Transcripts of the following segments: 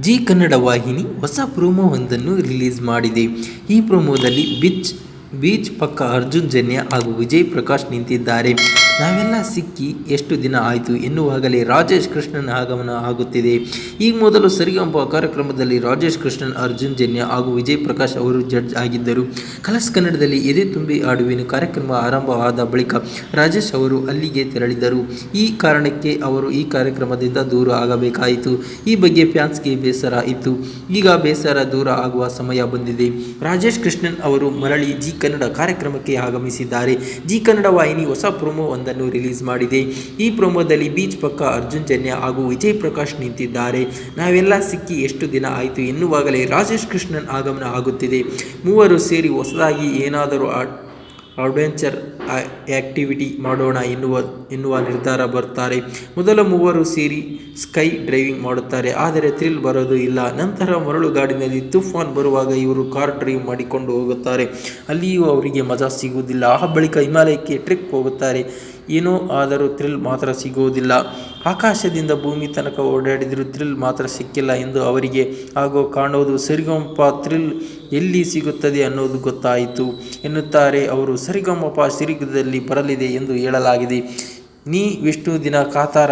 G Kannada ವಾಹಿನಿ ಹೊಸ ಪ್ರೋಮೋವೊಂದನ್ನು release ಮಾಡಿದೆ. ಈ ಪ್ರೋಮೋದಲ್ಲಿ ಬಿಚ್, ಬೀಚ್ ಪಕ್ಕ ಅರ್ಜುನ್ ಜನ್ಯ ಹಾಗೂ ವಿಜಯ್ ಪ್ರಕಾಶ್ ನಿಂತಿದ್ದಾರೆ. ನಾವೆಲ್ಲ ಸಿಕ್ಕಿ ಎಷ್ಟು ದಿನ ಆಯಿತು ಎನ್ನುವಾಗಲೇ ರಾಜೇಶ್ ಕೃಷ್ಣನ್ ಆಗಮನ ಆಗುತ್ತಿದೆ. ಈ ಮೊದಲು ಸರಿಗಂಪ ಕಾರ್ಯಕ್ರಮದಲ್ಲಿ ರಾಜೇಶ್ ಕೃಷ್ಣನ್, ಅರ್ಜುನ್ ಜನ್ಯ ಹಾಗೂ ವಿಜಯ್ ಪ್ರಕಾಶ್ ಅವರು ಜಡ್ಜ್ ಆಗಿದ್ದರು. ಕಲಸ್ ಕನ್ನಡದಲ್ಲಿ ಎದೆ ತುಂಬಿ ಆಡುವಿನ ಕಾರ್ಯಕ್ರಮ ಆರಂಭವಾದ ಬಳಿಕ ರಾಜೇಶ್ ಅವರು ಅಲ್ಲಿಗೆ ತೆರಳಿದರು. ಈ ಕಾರಣಕ್ಕೆ ಅವರು ಈ ಕಾರ್ಯಕ್ರಮದಿಂದ ದೂರ ಆಗಬೇಕಾಯಿತು. ಈ ಬಗ್ಗೆ ಫ್ಯಾನ್ಸ್ಗೆ ಬೇಸರ ಇತ್ತು. ಈಗ ಬೇಸರ ದೂರ ಆಗುವ ಸಮಯ ಬಂದಿದೆ. ರಾಜೇಶ್ ಕೃಷ್ಣನ್ ಅವರು ಮರಳಿ ಜಿ ಕನ್ನಡ ಕಾರ್ಯಕ್ರಮಕ್ಕೆ ಆಗಮಿಸಿದ್ದಾರೆ. ಜಿ ಕನ್ನಡ ವಾಹಿನಿ ಹೊಸ ಪ್ರೋಮೋ ಒಂದನ್ನು ರಿಲೀಸ್ ಮಾಡಿದೆ. ಈ ಪ್ರೊಮೋದಲ್ಲಿ ಬೀಚ್ ಪಕ್ಕ ಅರ್ಜುನ್, ಜನ್ಯ ಹಾಗೂ ವಿಜಯ್ ಪ್ರಕಾಶ್ ನಿಂತಿದ್ದಾರೆ. ನಾವೆಲ್ಲ ಸಿಕ್ಕಿ ಎಷ್ಟು ದಿನ ಆಯಿತು ಎನ್ನುವಾಗಲೇ ರಾಜೇಶ್ ಕೃಷ್ಣನ್ ಆಗಮನ ಆಗುತ್ತಿದೆ. ಮೂವರು ಸೇರಿ ಹೊಸದಾಗಿ ಏನಾದರೂ ಅಡ್ವೆಂಚರ್ ಆ್ಯಕ್ಟಿವಿಟಿ ಮಾಡೋಣ ಎನ್ನುವ ಎನ್ನುವ ನಿರ್ಧಾರ ಬರ್ತಾರೆ. ಮೊದಲ ಮೂವರು ಸೇರಿ ಸ್ಕೈ ಡ್ರೈವಿಂಗ್ ಮಾಡುತ್ತಾರೆ, ಆದರೆ ಥ್ರಿಲ್ ಬರೋದು ಇಲ್ಲ. ನಂತರ ಮರಳುಗಾಡಿನಲ್ಲಿ ತುಫಾನ್ ಬರುವಾಗ ಇವರು ಕಾರ್ ಡ್ರೈವ್ ಮಾಡಿಕೊಂಡು ಹೋಗುತ್ತಾರೆ. ಅಲ್ಲಿಯೂ ಅವರಿಗೆ ಮಜಾ ಸಿಗುವುದಿಲ್ಲ. ಆ ಬಳಿಕ ಹಿಮಾಲಯಕ್ಕೆ ಟ್ರಿಪ್ ಹೋಗುತ್ತಾರೆ. ಏನೋ ಆದರೂ ಥ್ರಿಲ್ ಮಾತ್ರ ಸಿಗುವುದಿಲ್ಲ. ಆಕಾಶದಿಂದ ಭೂಮಿ ತನಕ ಓಡಾಡಿದರೂ ಥ್ರಿಲ್ ಮಾತ್ರ ಸಿಕ್ಕಿಲ್ಲ ಎಂದು ಅವರಿಗೆ ಹಾಗೂ ಕಾಣೋದು ಸರಿಗಮಪ ಥ್ರಿಲ್ ಎಲ್ಲಿ ಸಿಗುತ್ತದೆ ಅನ್ನೋದು ಗೊತ್ತಾಯಿತು. ಎನ್ನುತ್ತಾರೆ ಅವರು, ಸರಿಗಮಪ ಸಿರಿಗದಲ್ಲಿ ಬರಲಿದೆ ಎಂದು ಹೇಳಲಾಗಿದೆ. ನೀ ವಿಷ್ಣು ದಿನ ಕಾತಾರ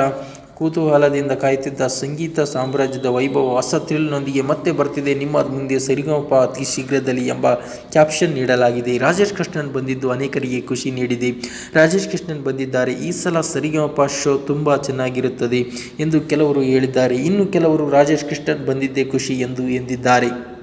ಕುತೂಹಲದಿಂದ ಕಾಯುತ್ತಿದ್ದ ಸಂಗೀತ ಸಾಮ್ರಾಜ್ಯದ ವೈಭವ ಹೊಸ ಥ್ರಿಲ್ನೊಂದಿಗೆ ಮತ್ತೆ ಬರ್ತಿದೆ. ನಿಮ್ಮ ಮುಂದೆ ಸರಿಗಮಪ ಅತಿ ಶೀಘ್ರದಲ್ಲಿ ಎಂಬ ಕ್ಯಾಪ್ಷನ್ ನೀಡಲಾಗಿದೆ. ರಾಜೇಶ್ ಕೃಷ್ಣನ್ ಬಂದಿದ್ದು ಅನೇಕರಿಗೆ ಖುಷಿ ನೀಡಿದೆ. ರಾಜೇಶ್ ಕೃಷ್ಣನ್ ಬಂದಿದ್ದಾರೆ. ಈ ಸಲ ಸರಿಗಮಪ ಶೋ ತುಂಬ ಚೆನ್ನಾಗಿರುತ್ತದೆ ಎಂದು ಕೆಲವರು ಹೇಳಿದ್ದಾರೆ. ಇನ್ನು ಕೆಲವರು ರಾಜೇಶ್ ಕೃಷ್ಣನ್ ಬಂದಿದ್ದೇ ಖುಷಿ ಎಂದು ಎಂದಿದ್ದಾರೆ.